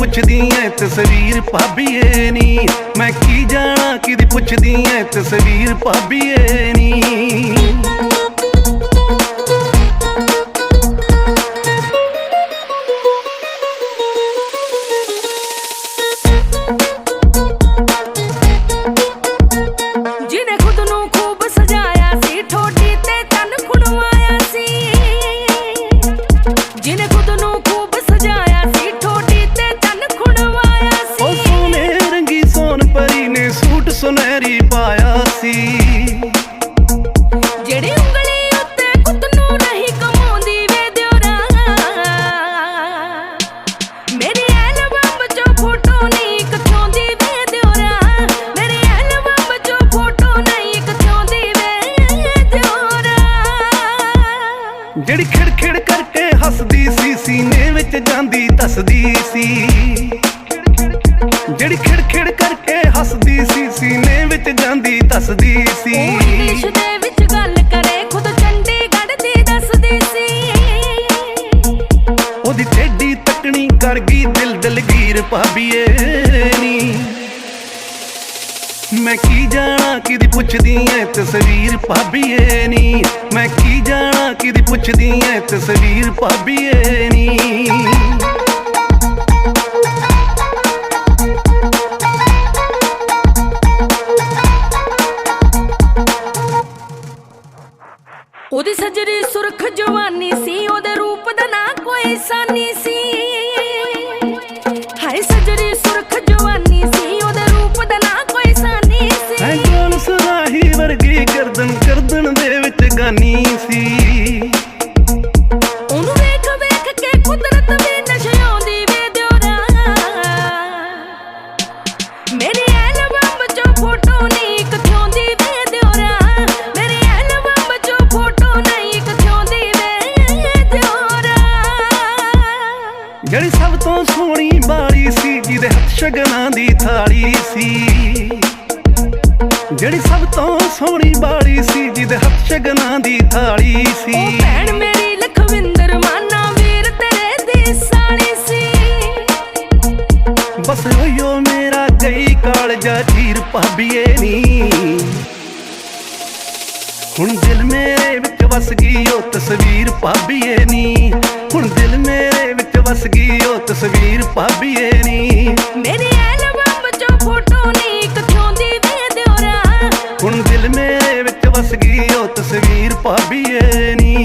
ਪੁੱਛਦੀ ਐ ਤਸਵੀਰ ਭਾਬੀਏ ਨੀ। ਮੈਂ ਕੀ ਜਾਣਾ ਕਿਦੀ ਪੁੱਛਦੀ ਐ ਤਸਵੀਰ ਭਾਬੀਏ ਨੀ। ਸੁਨਹਿਰੀ ਪਾਇਆ ਸੀ। ਜਿਹੜੀ ਉਂਗਲੀ ਉੱਤੇ ਕੁੱਤ ਨੂੰ ਨਹੀਂ ਕਮਾਉਂਦੀ ਵੇ ਦਿਉਰਾ ਮੇਰੀ ਐਲਬਮ ਚੋਂ ਫੋਟੋ ਨਹੀਂ ਕਥੋਂਦੀ ਵੇ ਦਿਉਰਾ ਮੇਰੀ ਐਲਬਮ ਚੋਂ ਫੋਟੋ ਨਹੀਂ ਕਥੋਂਦੀ ਵੇ ਦਿਉਰਾ ਜਿਹੜੀ ਖਿੜ ਖਿੜ ਕਰਕੇ ਹੱਸਦੀ ਸੀ ਸੀਨੇ ਵਿੱਚ ਜਾਂਦੀ ਦੱਸਦੀ ਸੀ। ਜਿਹੜੀ ਖਿੜ ਦੱਸਦੀ ਸੀ। ਇੰਗਲਿਸ਼ ਦੇ ਵਿੱਚ ਗੱਲ ਕਰੇ ਖੁਦ ਚੰਡੀਗੜ੍ਹ ਦੀ ਦੱਸਦੀ ਸੀ। ਉਹਦੀ ਟੇਢੀ ਤੱਕਣੀ ਕਰ ਗਈ ਦਿਲ ਦਲਗੀਰ ਭਾਬੀਏ ਨੀ। ਮੈਂ ਕੀ ਜਾਣਾ ਕਿਦੀ ਪੁੱਛਦੀ ਐ ਤਸਵੀਰ ਭਾਬੀਏ ਨੀ। ਮੈਂ ਕੀ ਜਾਣਾ ਕਿਦੀ ਪੁੱਛਦੀ ਐ ਤਸਵੀਰ ਭਾਬੀਏ ਨੀ। ਸੁਰਖ ਜਵਾਨੀ ਸੀ, ਉਹਦੇ ਰੂਪ ਦਾ ਨਾ ਕੋਈ ਸਾਨੀ ਸੀ। ਹਾਏ ਸਜਰੀ ਸੁਰਖ ਜਵਾਨੀ ਸੀ, ਉਹਦੇ ਰੂਪ ਦਾ ਨਾ ਕੋਈ ਸਾਨੀ ਐ ਸੀ ਸਰਾਹੀ ਵਰਗੀ ਗਰਦਨ ਗਰਦਨ ਦੇ ਵਿੱਚ ਗਾਨੀ ਸੀ। ਸ਼ਗਨਾਂ ਦੀ ਥਾਲੀ ਸੀ। ਜਿਹੜੀ ਸਭ ਤੋਂ ਸੋਹਣੀ ਬਾਲੀ ਸੀ ਜਿਹਦੇ ਹੱਥ ਸ਼ਗਨਾਂ ਦੀ ਥਾਲੀ ਉਹ ਸੀ ਭੈਣ ਮੇਰੀ ਲਖਵਿੰਦਰ ਮਾਨਾ ਵੀਰ ਤੇਰੇ ਦੀ ਸਾਲੀ ਸੀ। ਬਸ ਹੋਇਓ ਮੇਰਾ ਗਈ ਕਾਲਜਾ ਚੀਰ ਭਾਬੀਏ ਨੀ। ਹੁਣ ਦਿਲ ਮੇਰੇ ਵਿੱਚ ਵਸ ਗਈ ਉਹ ਤਸਵੀਰ ਭਾਬੀਏ ਨੀ। ਹੁਣ ਦਿਲ ਮੇਰੇ ਵਿੱਚ ਵਸ ਗਈ ਉਹ ਤਸਵੀਰ ਭਾਬੀਏ ਨੀ। ਮੇਰੇ ਐਲਬਮ ਚੋਂ ਫੋਟੋ ਨੀ ਕਿਥੋਂ ਦੀ ਦੇ ਦਿਓ ਰਾ ਹੁਣ ਦਿਲ ਮੇਰੇ ਵਿੱਚ ਵਸ ਗਈ ਉਹ ਤਸਵੀਰ ਭਾਬੀਏ ਨੀ।